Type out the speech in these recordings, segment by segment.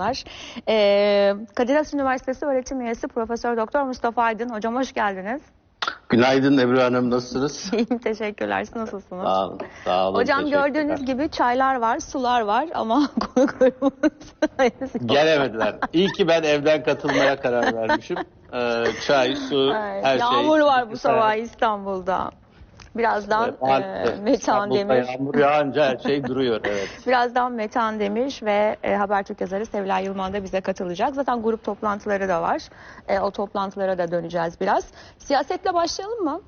var. Ee, Kadir Has Üniversitesi öğretim üyesi Profesör Doktor Mustafa Aydın. Hocam hoş geldiniz. Günaydın Ebru Hanım nasılsınız? İyiyim teşekkürler. Siz nasılsınız? Sağ olun. Sağ olun Hocam gördüğünüz gibi çaylar var, sular var ama konuklarımız. Gelemediler. İyi ki ben evden katılmaya karar vermişim. Ee, çay, su, Evet, her şey. Yağmur var bu sabah İstanbul'da. Birazdan Evet, e, Metan Demir. Yağmur yağınca her şey duruyor. Evet. Birazdan Metan Demir ve e, Habertürk yazarı Sevilay Yılmaz da bize katılacak. Zaten grup toplantıları da var. E, o toplantılara da döneceğiz biraz. Siyasetle başlayalım mı?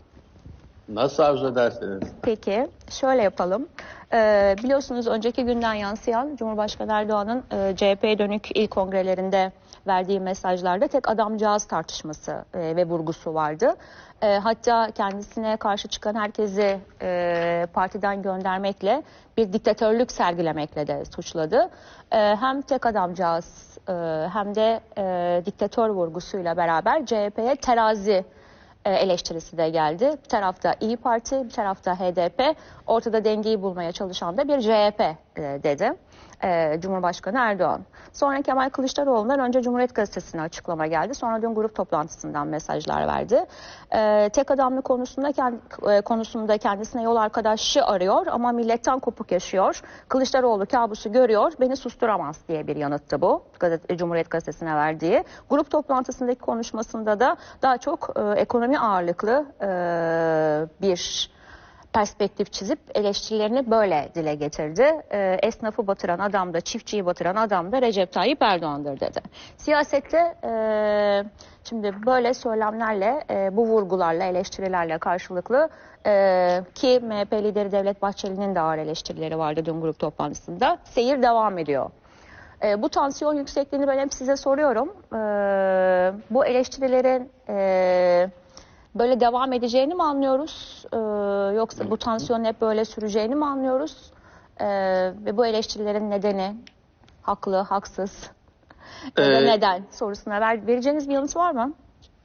Nasıl arzu ederseniz. Peki şöyle yapalım. Ee, biliyorsunuz önceki günden yansıyan Cumhurbaşkanı Erdoğan'ın e, CHP'ye dönük ilk kongrelerinde verdiği mesajlarda tek adamcağız tartışması e, ve vurgusu vardı. E, hatta kendisine karşı çıkan herkesi e, partiden göndermekle bir diktatörlük sergilemekle de suçladı. E, hem tek adamcağız e, hem de e, diktatör vurgusuyla beraber CHP'ye terazi e, eleştirisi de geldi. Bir tarafta İyi Parti, bir tarafta HDP. Ortada dengeyi bulmaya çalışan da bir CHP e, dedi. E, Cumhurbaşkanı Erdoğan. Sonra Kemal Kılıçdaroğlu'ndan önce Cumhuriyet Gazetesi'ne açıklama geldi. Sonra dün grup toplantısından mesajlar verdi. E, tek adamlı konusunda kend- e, konusunda kendisine yol arkadaşı arıyor ama milletten kopuk yaşıyor. Kılıçdaroğlu kabusu görüyor, beni susturamaz diye bir yanıttı bu. Gazete, Cumhuriyet Gazetesi'ne verdiği. Grup toplantısındaki konuşmasında da daha çok e, ekonomi ağırlıklı e, bir perspektif çizip eleştirilerini böyle dile getirdi. E, esnafı batıran adam da çiftçiyi batıran adam da Recep Tayyip Erdoğan'dır dedi. Siyasette e, şimdi böyle söylemlerle e, bu vurgularla eleştirilerle karşılıklı e, ki MHP lideri Devlet Bahçeli'nin de ağır eleştirileri vardı dün grup toplantısında. Seyir devam ediyor. E, bu tansiyon yüksekliğini ben hep size soruyorum. E, bu eleştirilerin e, böyle devam edeceğini mi anlıyoruz? E, yoksa bu tansiyonun hep böyle süreceğini mi anlıyoruz? E, ve bu eleştirilerin nedeni haklı, haksız ya da Ee, neden sorusuna ver, vereceğiniz bir yanıt var mı?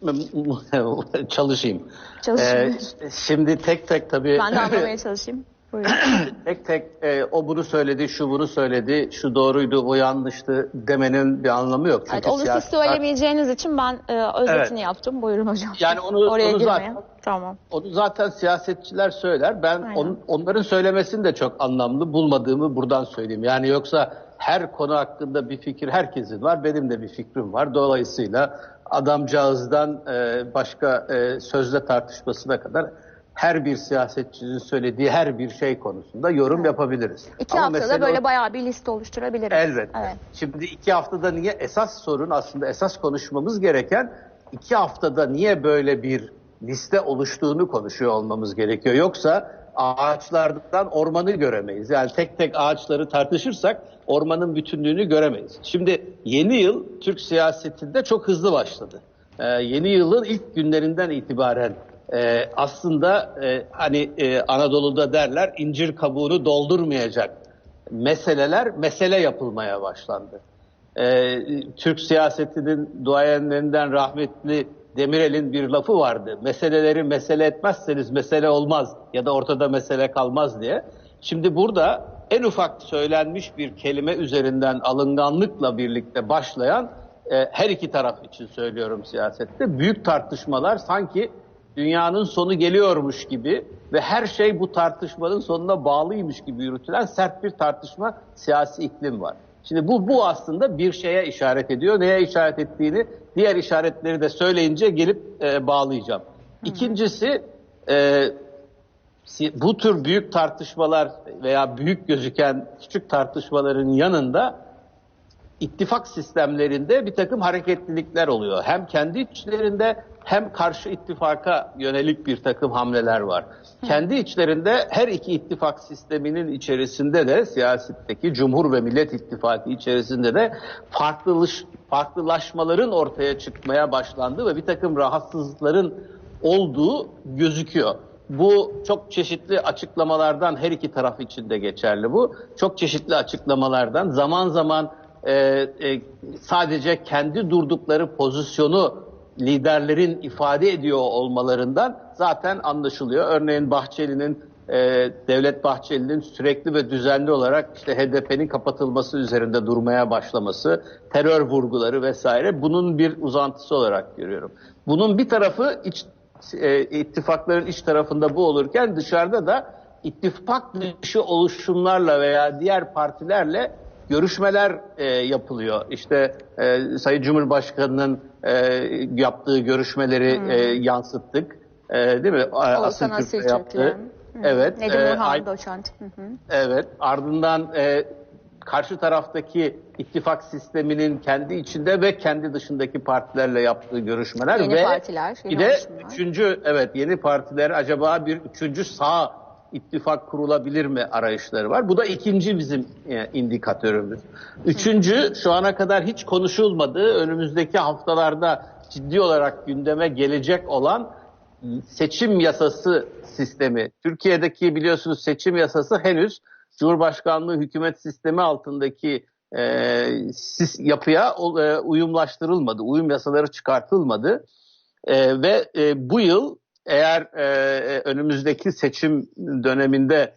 Çalışayım. Çalışayım. Ee, şimdi tek tek tabii Ben de anlamaya çalışayım. Tek tek e, o bunu söyledi, şu bunu söyledi, şu doğruydu, bu yanlıştı demenin bir anlamı yok. Çünkü Evet, onu siz söylemeyeceğiniz için ben e, özetini Evet. yaptım. Buyurun hocam. Yani onu- Oraya onu girmeye. zaten- Tamam. Onu zaten siyasetçiler söyler. Ben Aynen. on- onların söylemesini de çok anlamlı bulmadığımı buradan söyleyeyim. Yani yoksa her konu hakkında bir fikir herkesin var. Benim de bir fikrim var. Dolayısıyla adamcağızdan e, başka e, sözle tartışmasına kadar her bir siyasetçinin söylediği her bir şey konusunda yorum yapabiliriz. İki Ama haftada böyle o- bayağı bir liste oluşturabiliriz. Elbette. Evet. Şimdi iki haftada niye esas sorun aslında esas konuşmamız gereken iki haftada niye böyle bir liste oluştuğunu konuşuyor olmamız gerekiyor. Yoksa ağaçlardan ormanı göremeyiz. Yani tek tek ağaçları tartışırsak ormanın bütünlüğünü göremeyiz. Şimdi yeni yıl Türk siyasetinde çok hızlı başladı. Ee, yeni yılın ilk günlerinden itibaren e, aslında e, hani e, Anadolu'da derler incir kabuğunu doldurmayacak meseleler mesele yapılmaya başlandı. Ee, Türk siyasetinin duayenlerinden rahmetli Demirel'in bir lafı vardı. Meseleleri mesele etmezseniz mesele olmaz ya da ortada mesele kalmaz diye. Şimdi burada en ufak söylenmiş bir kelime üzerinden alınganlıkla birlikte başlayan e, her iki taraf için söylüyorum siyasette büyük tartışmalar sanki dünyanın sonu geliyormuş gibi ve her şey bu tartışmanın sonuna bağlıymış gibi yürütülen sert bir tartışma siyasi iklim var. Şimdi bu bu aslında bir şeye işaret ediyor. Neye işaret ettiğini diğer işaretleri de söyleyince gelip e, bağlayacağım. İkincisi e, bu tür büyük tartışmalar veya büyük gözüken küçük tartışmaların yanında ittifak sistemlerinde bir takım hareketlilikler oluyor. Hem kendi içlerinde hem karşı ittifaka yönelik bir takım hamleler var. Kendi içlerinde her iki ittifak sisteminin içerisinde de siyasetteki Cumhur ve Millet İttifakı içerisinde de farklılış, farklılaşmaların ortaya çıkmaya başlandığı ve bir takım rahatsızlıkların olduğu gözüküyor. Bu çok çeşitli açıklamalardan her iki taraf için de geçerli bu. Çok çeşitli açıklamalardan zaman zaman e, e, sadece kendi durdukları pozisyonu liderlerin ifade ediyor olmalarından zaten anlaşılıyor. Örneğin Bahçeli'nin e, Devlet Bahçeli'nin sürekli ve düzenli olarak işte HDP'nin kapatılması üzerinde durmaya başlaması, terör vurguları vesaire bunun bir uzantısı olarak görüyorum. Bunun bir tarafı iç e, ittifakların iç tarafında bu olurken dışarıda da ittifak dışı oluşumlarla veya diğer partilerle görüşmeler e, yapılıyor. İşte e, Sayın Cumhurbaşkanı'nın e, yaptığı görüşmeleri e, yansıttık. E, değil mi? Oğuzhan Asil yaptı. Türk'le. Evet. Nedim e, Doçent. Hı hı. Evet. Ardından e, karşı taraftaki ittifak sisteminin kendi içinde ve kendi dışındaki partilerle yaptığı görüşmeler Yeni ve partiler, yeni bir de üçüncü evet yeni partiler acaba bir üçüncü sağ ittifak kurulabilir mi arayışları var. Bu da ikinci bizim e, indikatörümüz. Üçüncü şu ana kadar hiç konuşulmadığı önümüzdeki haftalarda ciddi olarak gündeme gelecek olan seçim yasası sistemi. Türkiye'deki biliyorsunuz seçim yasası henüz Cumhurbaşkanlığı hükümet sistemi altındaki e, sis- yapıya e, uyumlaştırılmadı. Uyum yasaları çıkartılmadı. E, ve e, bu yıl eğer e, e, önümüzdeki seçim döneminde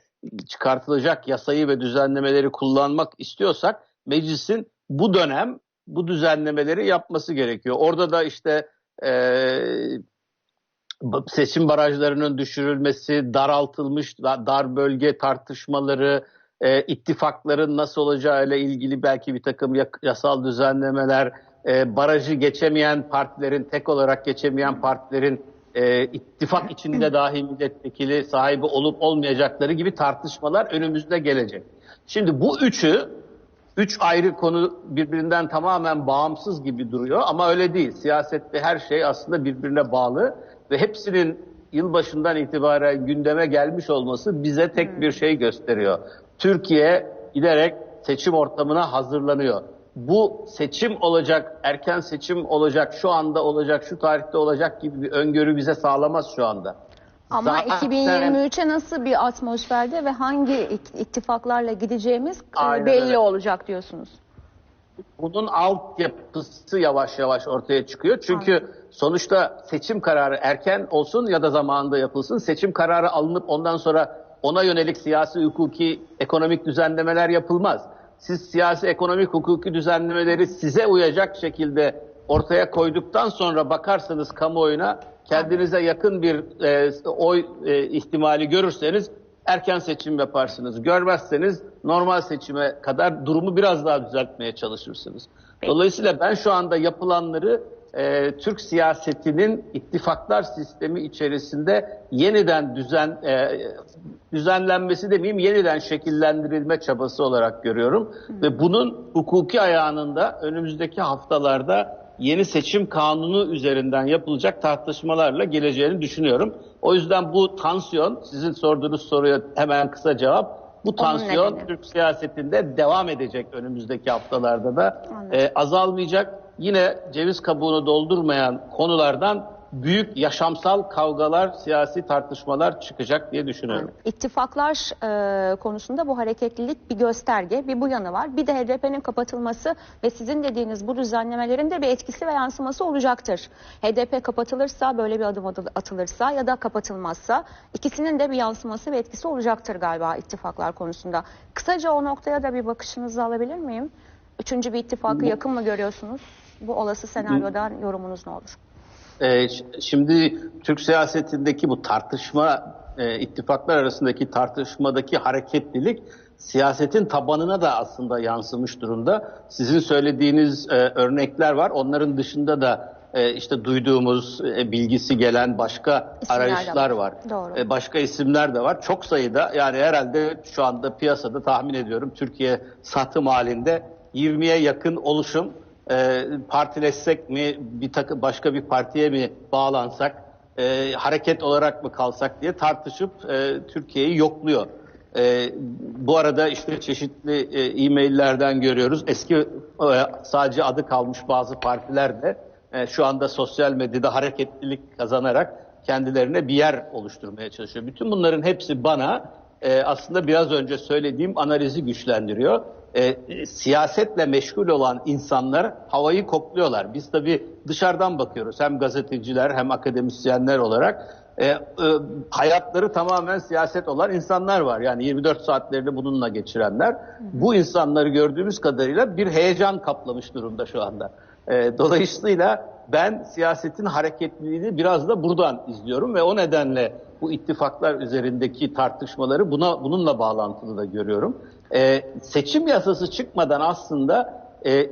çıkartılacak yasayı ve düzenlemeleri kullanmak istiyorsak meclisin bu dönem bu düzenlemeleri yapması gerekiyor. Orada da işte e, seçim barajlarının düşürülmesi, daraltılmış da- dar bölge tartışmaları, e, ittifakların nasıl olacağı ile ilgili belki bir takım yasal düzenlemeler, e, barajı geçemeyen partilerin, tek olarak geçemeyen partilerin e, ittifak içinde dahi milletvekili sahibi olup olmayacakları gibi tartışmalar önümüzde gelecek. Şimdi bu üçü Üç ayrı konu birbirinden tamamen bağımsız gibi duruyor ama öyle değil. Siyasette her şey aslında birbirine bağlı ve hepsinin yılbaşından itibaren gündeme gelmiş olması bize tek bir şey gösteriyor. Türkiye giderek seçim ortamına hazırlanıyor. Bu seçim olacak, erken seçim olacak, şu anda olacak, şu tarihte olacak gibi bir öngörü bize sağlamaz şu anda. Ama Zaten- 2023'e nasıl bir atmosferde ve hangi it- ittifaklarla gideceğimiz e, Aynen belli öyle. olacak diyorsunuz. bunun altyapısı yavaş yavaş ortaya çıkıyor. Çünkü sonuçta seçim kararı erken olsun ya da zamanında yapılsın. Seçim kararı alınıp ondan sonra ona yönelik siyasi, hukuki, ekonomik düzenlemeler yapılmaz. Siz siyasi, ekonomik, hukuki düzenlemeleri size uyacak şekilde ortaya koyduktan sonra bakarsanız kamuoyuna kendinize yakın bir e, oy e, ihtimali görürseniz erken seçim yaparsınız. Görmezseniz normal seçime kadar durumu biraz daha düzeltmeye çalışırsınız. Dolayısıyla ben şu anda yapılanları e, Türk siyasetinin ittifaklar sistemi içerisinde yeniden düzen e, düzenlenmesi demeyeyim yeniden şekillendirilme çabası olarak görüyorum ve bunun hukuki ayağının da önümüzdeki haftalarda yeni seçim kanunu üzerinden yapılacak tartışmalarla geleceğini düşünüyorum. O yüzden bu tansiyon, sizin sorduğunuz soruya hemen kısa cevap, bu tansiyon. Türk siyasetinde devam edecek önümüzdeki haftalarda da. Anladım. Ee, azalmayacak. Yine ceviz kabuğunu doldurmayan konulardan büyük yaşamsal kavgalar, siyasi tartışmalar çıkacak diye düşünüyorum. İttifaklar e, konusunda bu hareketlilik bir gösterge, bir bu yanı var. Bir de HDP'nin kapatılması ve sizin dediğiniz bu düzenlemelerin de bir etkisi ve yansıması olacaktır. HDP kapatılırsa, böyle bir adım adı- atılırsa ya da kapatılmazsa ikisinin de bir yansıması ve etkisi olacaktır galiba ittifaklar konusunda. Kısaca o noktaya da bir bakışınızı alabilir miyim? Üçüncü bir ittifakı yakın mı görüyorsunuz? Bu olası senaryodan yorumunuz ne olur? Ş- şimdi Türk siyasetindeki bu tartışma, e, ittifaklar arasındaki tartışmadaki hareketlilik siyasetin tabanına da aslında yansımış durumda. Sizin söylediğiniz e, örnekler var. Onların dışında da e, işte duyduğumuz e, bilgisi gelen başka İsimler arayışlar var. var. Doğru. E, başka isimler de var. Çok sayıda yani herhalde şu anda piyasada tahmin ediyorum Türkiye satım halinde 20'ye yakın oluşum e, partileşsek mi bir takım başka bir partiye mi bağlansak e, hareket olarak mı kalsak diye tartışıp e, Türkiye'yi yokluyor. E, bu arada işte çeşitli e, e-maillerden görüyoruz. Eski e, sadece adı kalmış bazı partiler de e, şu anda sosyal medyada hareketlilik kazanarak kendilerine bir yer oluşturmaya çalışıyor. Bütün bunların hepsi bana e, aslında biraz önce söylediğim analizi güçlendiriyor. E, siyasetle meşgul olan insanlar havayı kokluyorlar. Biz tabii dışarıdan bakıyoruz hem gazeteciler hem akademisyenler olarak. E, e, hayatları tamamen siyaset olan insanlar var. Yani 24 saatlerini bununla geçirenler. Bu insanları gördüğümüz kadarıyla bir heyecan kaplamış durumda şu anda. E, dolayısıyla ben siyasetin hareketliliğini biraz da buradan izliyorum ve o nedenle bu ittifaklar üzerindeki tartışmaları buna bununla bağlantılı da görüyorum. E, seçim yasası çıkmadan aslında e,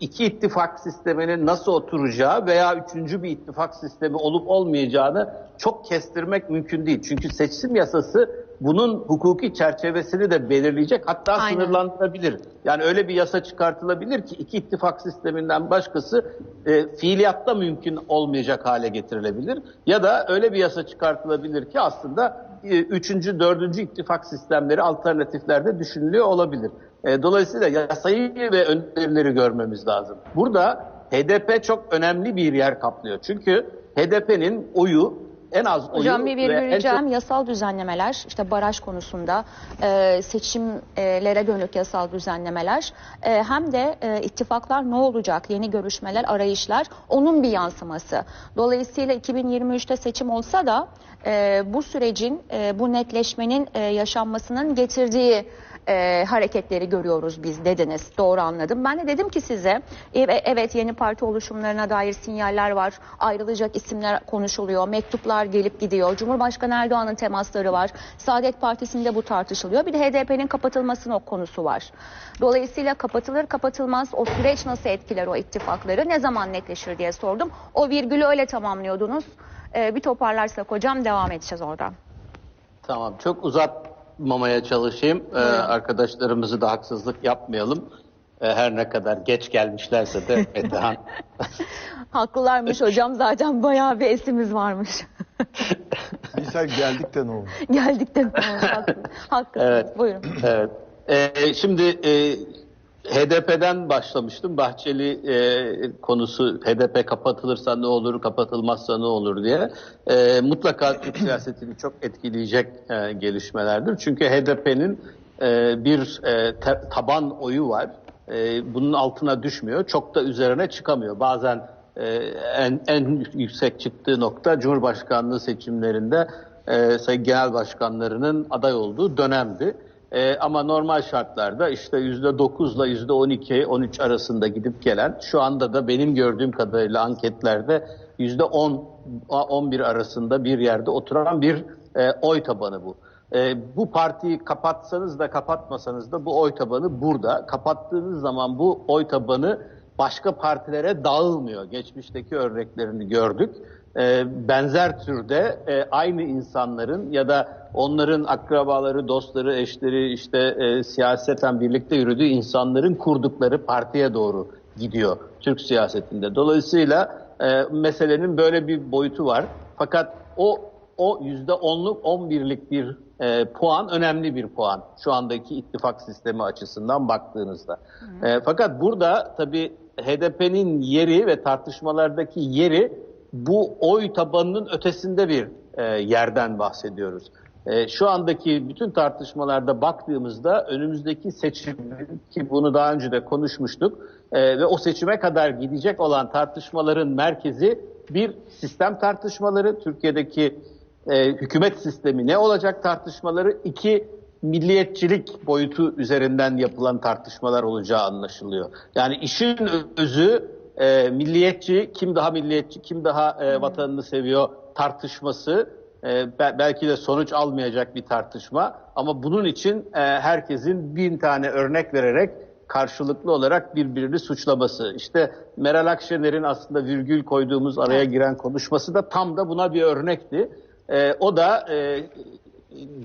iki ittifak sisteminin nasıl oturacağı veya üçüncü bir ittifak sistemi olup olmayacağını çok kestirmek mümkün değil. Çünkü seçim yasası bunun hukuki çerçevesini de belirleyecek hatta Aynen. sınırlandırabilir. Yani öyle bir yasa çıkartılabilir ki iki ittifak sisteminden başkası e, fiiliyatta mümkün olmayacak hale getirilebilir. Ya da öyle bir yasa çıkartılabilir ki aslında e, üçüncü, dördüncü ittifak sistemleri alternatiflerde düşünülüyor olabilir. E, dolayısıyla yasayı ve önerileri görmemiz lazım. Burada HDP çok önemli bir yer kaplıyor. Çünkü HDP'nin oyu en az oyu Hocam bir ve en çok- yasal düzenlemeler işte baraj konusunda e, seçimlere dönük yasal düzenlemeler e, hem de e, ittifaklar ne olacak yeni görüşmeler arayışlar onun bir yansıması. Dolayısıyla 2023'te seçim olsa da e, bu sürecin e, bu netleşmenin e, yaşanmasının getirdiği e, hareketleri görüyoruz biz dediniz. Doğru anladım. Ben de dedim ki size e, evet yeni parti oluşumlarına dair sinyaller var. Ayrılacak isimler konuşuluyor. Mektuplar gelip gidiyor. Cumhurbaşkanı Erdoğan'ın temasları var. Saadet Partisi'nde bu tartışılıyor. Bir de HDP'nin kapatılmasının o konusu var. Dolayısıyla kapatılır kapatılmaz o süreç nasıl etkiler o ittifakları ne zaman netleşir diye sordum. O virgülü öyle tamamlıyordunuz. E, bir toparlarsak hocam devam edeceğiz oradan. Tamam çok uzatmamaya çalışayım. Ee, arkadaşlarımızı da haksızlık yapmayalım. Ee, her ne kadar geç gelmişlerse de Metehan. Haklılarmış hocam zaten bayağı bir esimiz varmış. Bilsel geldik de ne oldu? Geldik de haklı, haklısınız. Evet. Buyurun. evet. Ee, şimdi e, HDP'den başlamıştım. Bahçeli e, konusu HDP kapatılırsa ne olur, kapatılmazsa ne olur diye. E, mutlaka Türk siyasetini çok etkileyecek e, gelişmelerdir. Çünkü HDP'nin e, bir e, te- taban oyu var. E, bunun altına düşmüyor. Çok da üzerine çıkamıyor. Bazen e, en, en yüksek çıktığı nokta Cumhurbaşkanlığı seçimlerinde e, Sayın Genel Başkanlarının aday olduğu dönemdi. E, ama normal şartlarda işte %9 ile %12, 13 arasında gidip gelen, şu anda da benim gördüğüm kadarıyla anketlerde %10, 11 arasında bir yerde oturan bir e, oy tabanı bu. E, bu partiyi kapatsanız da kapatmasanız da bu oy tabanı burada. Kapattığınız zaman bu oy tabanı başka partilere dağılmıyor. Geçmişteki örneklerini gördük. E, benzer türde e, aynı insanların ya da onların akrabaları, dostları, eşleri işte e, siyaseten birlikte yürüdüğü insanların kurdukları partiye doğru gidiyor Türk siyasetinde. Dolayısıyla e, meselenin böyle bir boyutu var. Fakat o o yüzde onluk, on birlik bir e, puan önemli bir puan şu andaki ittifak sistemi açısından baktığınızda. E, fakat burada tabii HDP'nin yeri ve tartışmalardaki yeri bu oy tabanının ötesinde bir e, yerden bahsediyoruz. E, şu andaki bütün tartışmalarda baktığımızda önümüzdeki seçim ki bunu daha önce de konuşmuştuk e, ve o seçime kadar gidecek olan tartışmaların merkezi bir sistem tartışmaları Türkiye'deki e, hükümet sistemi ne olacak tartışmaları iki milliyetçilik boyutu üzerinden yapılan tartışmalar olacağı anlaşılıyor. Yani işin özü e, milliyetçi, kim daha milliyetçi, kim daha e, vatanını seviyor tartışması e, be- belki de sonuç almayacak bir tartışma ama bunun için e, herkesin bin tane örnek vererek karşılıklı olarak birbirini suçlaması. İşte Meral Akşener'in aslında virgül koyduğumuz araya giren konuşması da tam da buna bir örnekti. E, o da e,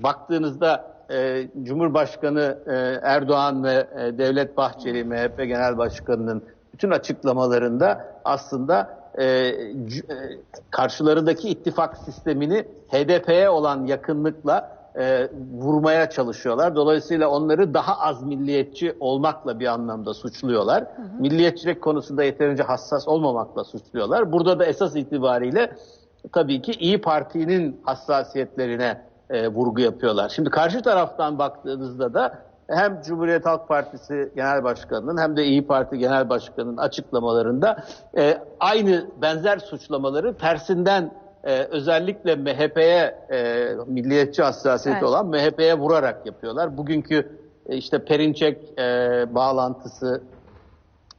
baktığınızda e, Cumhurbaşkanı e, Erdoğan ve e, Devlet Bahçeli MHP Genel Başkanı'nın bütün açıklamalarında aslında e, e, karşılarındaki ittifak sistemini HDP'ye olan yakınlıkla e, vurmaya çalışıyorlar. Dolayısıyla onları daha az milliyetçi olmakla bir anlamda suçluyorlar. Milliyetçilik konusunda yeterince hassas olmamakla suçluyorlar. Burada da esas itibariyle tabii ki İyi Parti'nin hassasiyetlerine e, vurgu yapıyorlar. Şimdi karşı taraftan baktığınızda da hem Cumhuriyet Halk Partisi Genel Başkanı'nın hem de İyi Parti Genel Başkanı'nın açıklamalarında e, aynı benzer suçlamaları tersinden e, özellikle MHP'ye e, milliyetçi hassasiyeti Evet. olan MHP'ye vurarak yapıyorlar. Bugünkü e, işte Perinçek e, bağlantısı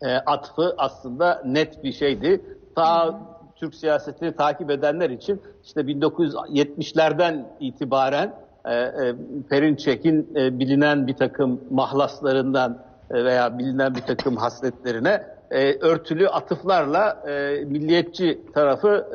e, atfı aslında net bir şeydi. Ta Türk siyasetini takip edenler için işte 1970'lerden itibaren e, e, Perinçek'in e, bilinen bir takım mahlaslarından veya bilinen bir takım hasletlerine örtülü atıflarla milliyetçi tarafı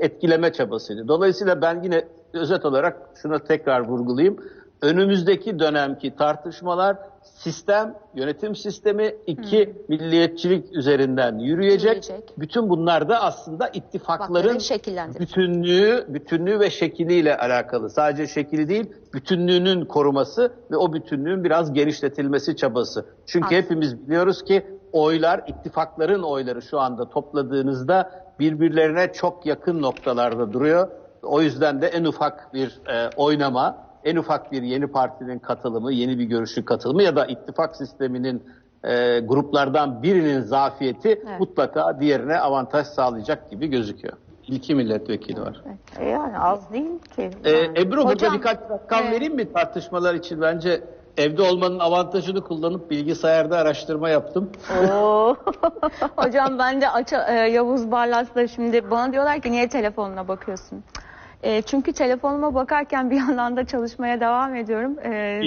etkileme çabasıydı. Dolayısıyla ben yine özet olarak şunu tekrar vurgulayayım. Önümüzdeki dönemki tartışmalar sistem, yönetim sistemi, iki milliyetçilik üzerinden yürüyecek. Yürüyecek. Bütün bunlar da aslında ittifakların bütünlüğü, bütünlüğü ve şekliyle alakalı. Sadece şekli değil, bütünlüğünün koruması ve o bütünlüğün biraz genişletilmesi çabası. Çünkü Haklısın. hepimiz biliyoruz ki oylar, ittifakların oyları şu anda topladığınızda birbirlerine çok yakın noktalarda duruyor. O yüzden de en ufak bir e, oynama, en ufak bir yeni partinin katılımı, yeni bir görüşün katılımı ya da ittifak sisteminin e, gruplardan birinin zafiyeti Evet. mutlaka diğerine avantaj sağlayacak gibi gözüküyor. İki milletvekili var. E Yani az değil ki. Ee, Yani. Ebru burada Hocam, birkaç rakam evet. vereyim mi tartışmalar için? Bence evde olmanın avantajını kullanıp bilgisayarda araştırma yaptım. Oo. Hocam ben de aç, e, Yavuz Barlas'la şimdi bana diyorlar ki niye telefonuna bakıyorsun? E, çünkü telefonuma bakarken bir yandan da çalışmaya devam ediyorum. E,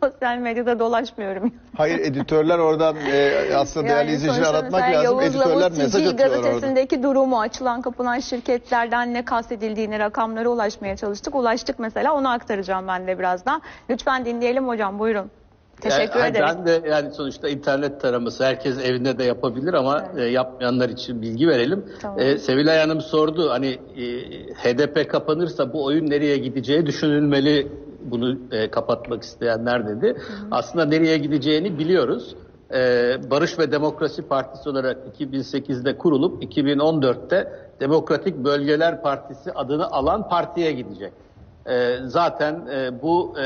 sosyal medyada dolaşmıyorum. Hayır editörler oradan e, aslında değerli Yani izleyicileri sonuçta aratmak lazım. Yavuz Editörler Lavuz mesaj Sicil atıyorlar orada. gazetesindeki durumu, açılan kapanan şirketlerden ne kastedildiğini, rakamlara ulaşmaya çalıştık. Ulaştık mesela onu aktaracağım ben de birazdan. Lütfen dinleyelim hocam buyurun. Teşekkür Yani ederiz. Ben de yani sonuçta internet taraması herkes evinde de yapabilir ama e, yapmayanlar için bilgi verelim. Tamam. E, Sevilay Hanım sordu hani e, HDP kapanırsa bu oyun nereye gideceği düşünülmeli bunu e, kapatmak isteyenler dedi. Aslında nereye gideceğini biliyoruz. E, Barış ve Demokrasi Partisi olarak 2008'de kurulup 2014'te Demokratik Bölgeler Partisi adını alan partiye gidecek. E, zaten e, bu e,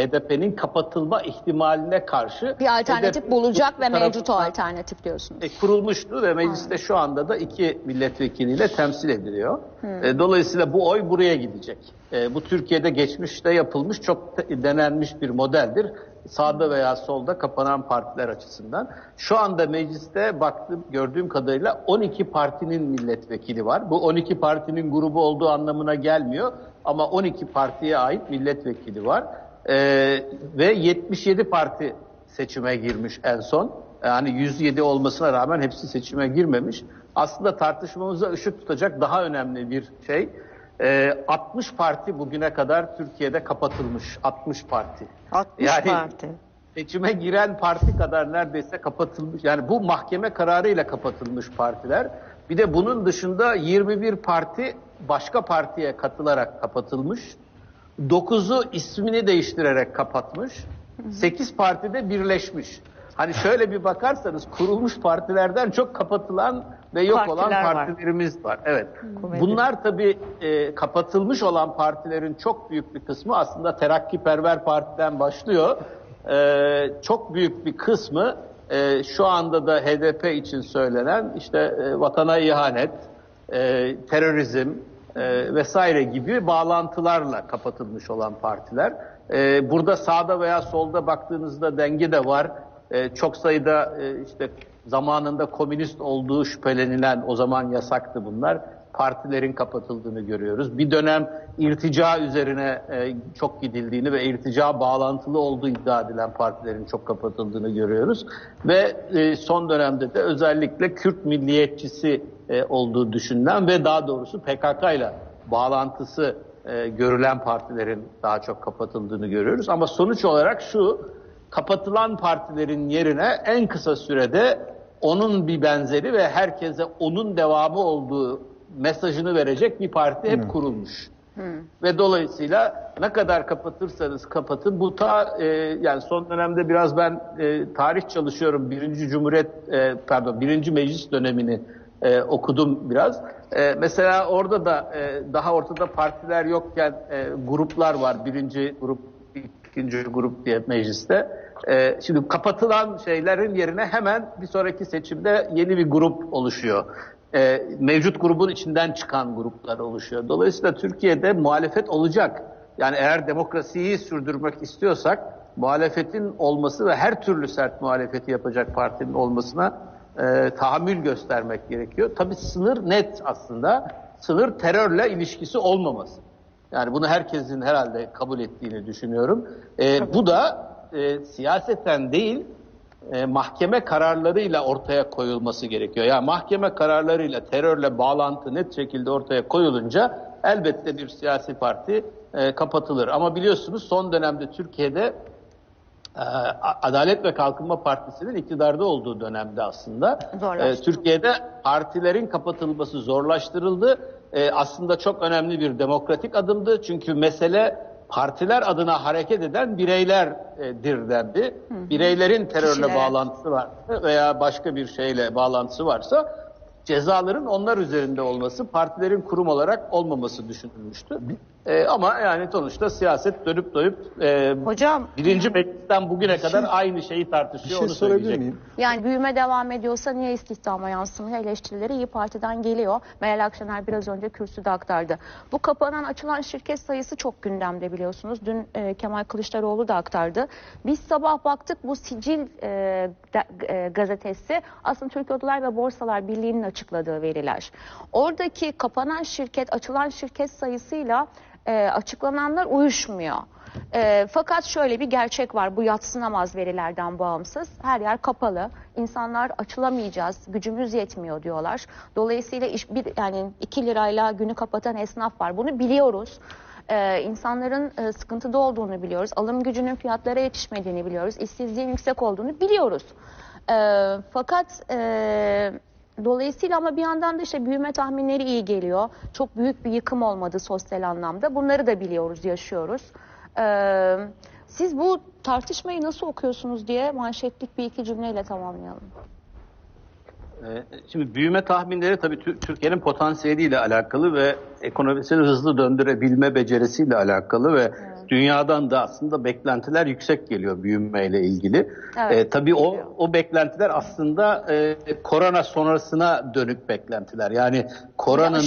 HDP'nin kapatılma ihtimaline karşı Bir alternatif HDP bulacak ve mevcut o alternatif diyorsunuz. e, kurulmuştu ve mecliste şu anda da iki milletvekiliyle temsil ediliyor. E, dolayısıyla bu oy buraya gidecek. E, bu Türkiye'de geçmişte yapılmış çok denenmiş bir modeldir. Sağda veya solda kapanan partiler açısından. Şu anda mecliste baktığım, gördüğüm kadarıyla 12 partinin milletvekili var. Bu 12 partinin grubu olduğu anlamına gelmiyor. Ama 12 partiye ait milletvekili var. E, ve 77 parti seçime girmiş en son. Yani 107 olmasına rağmen hepsi seçime girmemiş. Aslında tartışmamıza ışık tutacak daha önemli bir şey. Ee, 60 parti bugüne kadar Türkiye'de kapatılmış. 60 parti. 60 Yani- parti. Seçime giren parti kadar neredeyse kapatılmış. Yani bu mahkeme kararıyla kapatılmış partiler. Bir de bunun dışında 21 parti başka partiye katılarak kapatılmış. 9'u ismini değiştirerek kapatmış. 8 parti de birleşmiş. Hani şöyle bir bakarsanız kurulmuş partilerden çok kapatılan ve yok olan Partiler var. partilerimiz var. Evet. Kuvvetli. Bunlar tabii e, kapatılmış olan partilerin çok büyük bir kısmı aslında Terakkiperver Parti'den başlıyor. E, çok büyük bir kısmı e, şu anda da HDP için söylenen işte e, vatana ihanet, e, terörizm e, vesaire gibi bağlantılarla kapatılmış olan partiler. E, burada sağda veya solda baktığınızda denge de var. E, çok sayıda e, işte zamanında komünist olduğu şüphelenilen o zaman yasaktı bunlar. Partilerin kapatıldığını görüyoruz. Bir dönem irtica üzerine e, çok gidildiğini ve irtica bağlantılı olduğu iddia edilen partilerin çok kapatıldığını görüyoruz. Ve son dönemde de özellikle Kürt milliyetçisi olduğu düşünülen ve daha doğrusu PKK ile bağlantısı görülen partilerin daha çok kapatıldığını görüyoruz. Ama sonuç olarak şu, kapatılan partilerin yerine en kısa sürede onun bir benzeri ve herkese onun devamı olduğu mesajını verecek bir parti hep kurulmuş. Ve dolayısıyla ne kadar kapatırsanız kapatın bu ta e, yani son dönemde biraz ben e, tarih çalışıyorum. Birinci Cumhuriyet e, pardon birinci meclis dönemini e, okudum biraz. E, mesela orada da e, daha ortada partiler yokken e, gruplar var. Birinci grup, ikinci grup diye mecliste. E, şimdi kapatılan şeylerin yerine hemen bir sonraki seçimde yeni bir grup oluşuyor. e, mevcut grubun içinden çıkan gruplar oluşuyor. Dolayısıyla Türkiye'de muhalefet olacak. Yani eğer demokrasiyi sürdürmek istiyorsak muhalefetin olması ve her türlü sert muhalefeti yapacak partinin olmasına e, tahammül göstermek gerekiyor. Tabii sınır net aslında. Sınır terörle ilişkisi olmaması. Yani bunu herkesin herhalde kabul ettiğini düşünüyorum. E, bu da e, siyaseten değil, e, mahkeme kararlarıyla ortaya koyulması gerekiyor. Yani mahkeme kararlarıyla terörle bağlantı net şekilde ortaya koyulunca elbette bir siyasi parti e, kapatılır. Ama biliyorsunuz son dönemde Türkiye'de e, Adalet ve Kalkınma Partisi'nin iktidarda olduğu dönemde aslında e, Türkiye'de partilerin kapatılması zorlaştırıldı. E, aslında çok önemli bir demokratik adımdı. Çünkü mesele partiler adına hareket eden bireylerdir dendi. Bireylerin terörle Kişilere. bağlantısı var veya başka bir şeyle bağlantısı varsa cezaların onlar üzerinde olması, partilerin kurum olarak olmaması düşünülmüştü. E, ama yani sonuçta siyaset dönüp dönüp e, Hocam birinci meclisten bugüne kadar aynı şeyi Bir tartışıyor. şey onu sorabilir söyleyecek. miyim? Yani büyüme devam ediyorsa niye istihdama yansımıyor eleştirileri İyi Parti'den geliyor. Meral Akşener biraz önce kürsüde aktardı. Bu kapanan açılan şirket sayısı çok gündemde biliyorsunuz. Dün e, Kemal Kılıçdaroğlu da aktardı. Biz sabah baktık bu Sicil e, de- e, gazetesi aslında Türkiye Odalar ve Borsalar Birliği'nin açıkladığı veriler. Oradaki kapanan şirket, açılan şirket sayısıyla e, açıklananlar uyuşmuyor. E, fakat şöyle bir gerçek var bu yatsınamaz verilerden bağımsız. Her yer kapalı. İnsanlar açılamayacağız, gücümüz yetmiyor diyorlar. Dolayısıyla iş bir yani 2 lirayla günü kapatan esnaf var. Bunu biliyoruz. Ee, insanların e, sıkıntıda olduğunu biliyoruz. Alım gücünün fiyatlara yetişmediğini biliyoruz. İşsizliğin yüksek olduğunu biliyoruz. Ee, fakat e, dolayısıyla ama bir yandan da işte büyüme tahminleri iyi geliyor. Çok büyük bir yıkım olmadı sosyal anlamda. Bunları da biliyoruz, yaşıyoruz. Ee, siz bu tartışmayı nasıl okuyorsunuz diye manşetlik bir iki cümleyle tamamlayalım. Ee, Şimdi büyüme tahminleri tabii Tür- Türkiye'nin potansiyeliyle alakalı ve ekonomisini hızlı döndürebilme becerisiyle alakalı ve dünyadan da aslında beklentiler yüksek geliyor büyümeyle ilgili. Evet, Ee, tabii o o beklentiler aslında e, korona sonrasına dönük beklentiler. Yani koronanın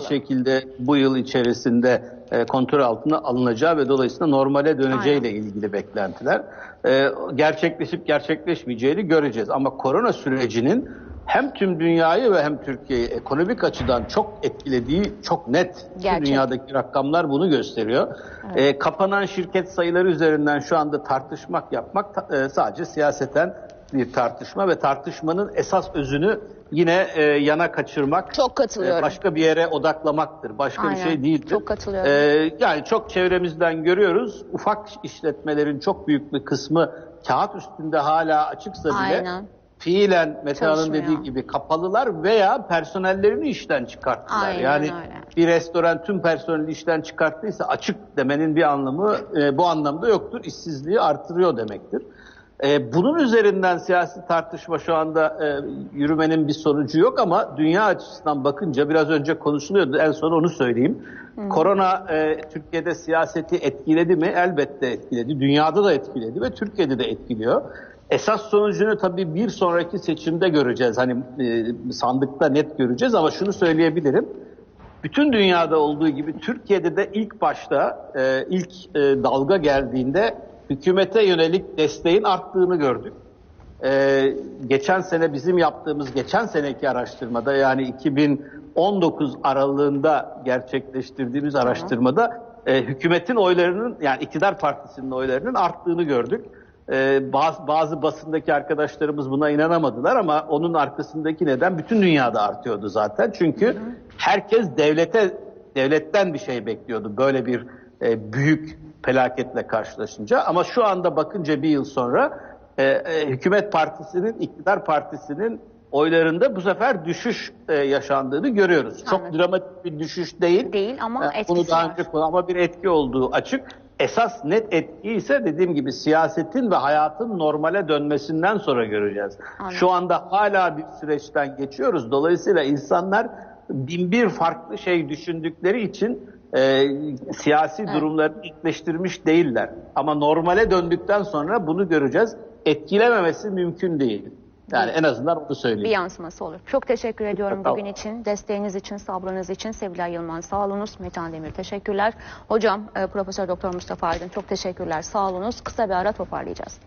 bir şekilde bu yıl içerisinde e, kontrol altına alınacağı ve dolayısıyla normale döneceğiyle ilgili beklentiler. E, gerçekleşip gerçekleşmeyeceğini göreceğiz. Ama korona sürecinin hem tüm dünyayı ve hem Türkiye'yi ekonomik açıdan çok etkilediği çok net. Gerçek. dünyadaki rakamlar bunu gösteriyor. E, kapanan şirket sayıları üzerinden şu anda tartışmak yapmak e, sadece siyaseten bir tartışma ve tartışmanın esas özünü yine e, yana kaçırmak. Çok katılıyorum. e, başka bir yere odaklamaktır. Başka bir Aynen. şey değildir. Çok katılıyorum. E, yani çok çevremizden görüyoruz. Ufak işletmelerin çok büyük bir kısmı kağıt üstünde hala açıksa bile Aynen. Fiilen Mete Hanım dediği gibi kapalılar veya personellerini işten çıkarttılar. Aynen yani öyle. bir restoran tüm personeli işten çıkarttıysa açık demenin bir anlamı e, bu anlamda yoktur. İşsizliği artırıyor demektir. E, bunun üzerinden siyasi tartışma şu anda e, yürümenin bir sonucu yok ama dünya açısından bakınca biraz önce konuşuluyordu. En son onu söyleyeyim. Korona e, Türkiye'de siyaseti etkiledi mi? Elbette etkiledi. Dünyada da etkiledi ve Türkiye'de de etkiliyor. Esas sonucunu tabii bir sonraki seçimde göreceğiz. Hani e, sandıkta net göreceğiz ama şunu söyleyebilirim. Bütün dünyada olduğu gibi Türkiye'de de ilk başta e, ilk e, dalga geldiğinde hükümete yönelik desteğin arttığını gördük. E, geçen sene bizim yaptığımız geçen seneki araştırmada yani 2019 aralığında gerçekleştirdiğimiz araştırmada e, hükümetin oylarının yani iktidar partisinin oylarının arttığını gördük. E, bazı, bazı basındaki arkadaşlarımız buna inanamadılar ama onun arkasındaki neden bütün dünyada artıyordu zaten. Çünkü herkes devlete devletten bir şey bekliyordu böyle bir e, büyük felaketle karşılaşınca. Ama şu anda bakınca bir yıl sonra e, e, hükümet partisinin, iktidar partisinin oylarında bu sefer düşüş e, yaşandığını görüyoruz. Çok Anladım. dramatik bir düşüş değil. Değil ama E, etkisi Bunu daha var. önce konu- ama bir etki olduğu açık. Esas net etki ise dediğim gibi siyasetin ve hayatın normale dönmesinden sonra göreceğiz. Anladım. Şu anda hala bir süreçten geçiyoruz. Dolayısıyla insanlar bin bir farklı şey düşündükleri için e, siyasi durumları netleştirmiş değiller. Ama normale döndükten sonra bunu göreceğiz. Etkilememesi mümkün değil. Yani en azından onu bir söyleyeyim. yansıması olur. Çok teşekkür ediyorum Tamam. bugün için, desteğiniz için, sabrınız için. Sevilay Yılmaz sağ olunuz. Metehan Demir teşekkürler. Hocam e, Profesör Doktor Mustafa Aydın çok teşekkürler. Sağ olunuz. Kısa bir ara toparlayacağız.